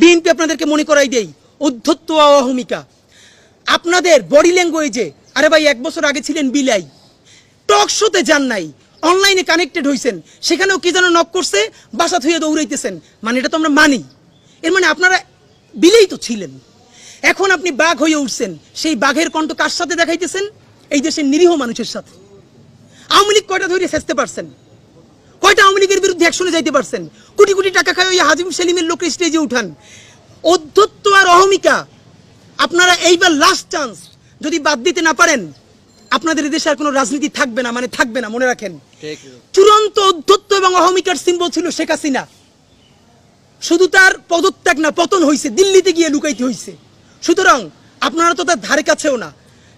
BNP আপনাদেরকে মনে করাই দেই অধ্যত্ব অহমিকা। আপনাদের বডি ল্যাঙ্গুয়েজে আরে ভাই, এক বছর আগে ছিলেন বিলাই। টক শোতে যান নাই অনলাইনে কানেক্টেড হইছেন, সেখানেও কি যেন নক করছে, বাসা থুয়ে দৌড়াইতেছেন। মানে এটা তো আমরা মানি। এর মানে আপনারা বিলেই তো ছিলেন। এখন আপনি বাঘ হয়ে উঠছেন, সেই বাঘের কণ্ঠ কার সাথে দেখাইতেছেন? এই দেশের নিরীহ মানুষের সাথে। আওয়ামী লীগ কয়টা ধরে সেচতে পারছেন? কয়টা আওয়ামী লীগের বিরুদ্ধে একশনে যাইতে পারছেন? কোটি কোটি টাকা খায় ওই হাজিম সেলিমের লোক স্টেজে উঠান। অধ্যত্ব আর অহমিকা আপনারা এইবার লাস্ট চান্স যদি বাদ দিতে না পারেন আপনাদের এই দেশে আর কোনো রাজনীতি থাকবে না মানে থাকবে না মনে রাখেন। চূড়ান্ত অধ্যত্ব এবং অহমিকার সিম্বল ছিল শেখ হাসিনা। শুধু তার পদত্যাগ না পতন হয়েছে দিল্লিতে গিয়ে লুকাইতে হয়েছে সুতরাং আপনারা তো তার ধারে কাছেও না।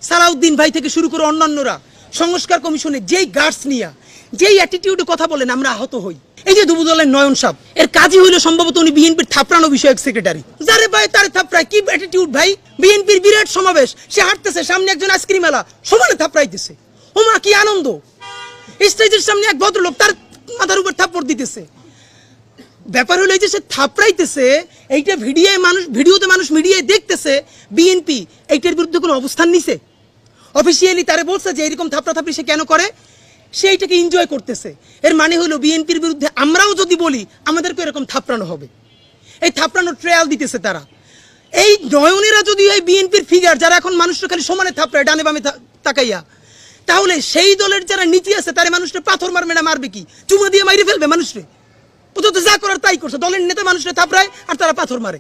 সালাউদ্দিন ভাই থেকে শুরু করে অন্যান্যরা সংস্কার কমিশনে যেই গার্ডস নিয়া যেই অ্যাটিটিউডে কথা বলেন, আমরা আহত হই। এই যে দুবুদলের নয়ন সাপ, এর কাজই হইল সম্ভবত উনি বিএনপির থাপড়ানো বিষয়ক সেক্রেটারি যারে ভাই, তার থাপড়ায়, কি অ্যাটিটিউড ভাই? বিএনপির বিরাট সমাবেশ, সে হাঁটতেছে, সামনে একজন আইসক্রিম এলা সমানে থাপড়াইতেছে। ওমা, কি আনন্দ! স্টেজের সামনে এক ভদ্রলোক তার মাথার উপর থাপ্পড় দিতেছে। ব্যাপার হলো এই যে সে থাপড়াইতেছে, এইটা ভিডিওয়ে মানুষ, ভিডিওতে মানুষ মিডিয়ায় দেখতেছে, বিএনপি এইটার বিরুদ্ধে কোনো অবস্থান নিছে? অফিসিয়ালি তারা বলছে যে, এরকম থাপড়া থাপড়ি সে কেন করে? সে এইটাকে এনজয় করতেছে। এর মানে হলো বিএনপির বিরুদ্ধে আমরাও যদি বলি আমাদেরকে এরকম থাপড়ানো হবে। এই থাপড়ানোর ট্রায়াল দিতেছে তারা। এই নয়নেরা যদি এই বিএনপির ফিগার যারা এখন মানুষটা খালি সমানে থাপড়ায়, ডানে বামে তাকাইয়া, তাহলে সেই দলের যারা নীতি আছে, তারা মানুষটা পাথর মারবে না মারবে কি? চুমা দিয়ে মাইরে ফেলবে মানুষরে? ও যা করার তাই করছে। দলের নেতা মানুষরা থাপড়ায় আর তারা পাথর মারে।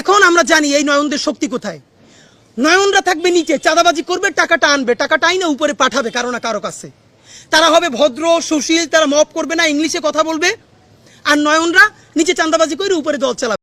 এখন আমরা জানি এই নয়নদের শক্তি কোথায়। নয়নরা থাকবে নিচে, চাঁদাবাজি করবে, টাকাটা আনবে, টাকাটা আইনে উপরে পাঠাবে কারও না কারও কাছে। তারা হবে ভদ্র, সুশীল, তারা মপ করবে না, ইংলিশে কথা বলবে। আর নয়নরা নিচে চাঁদাবাজি করে উপরে দল চালাবে।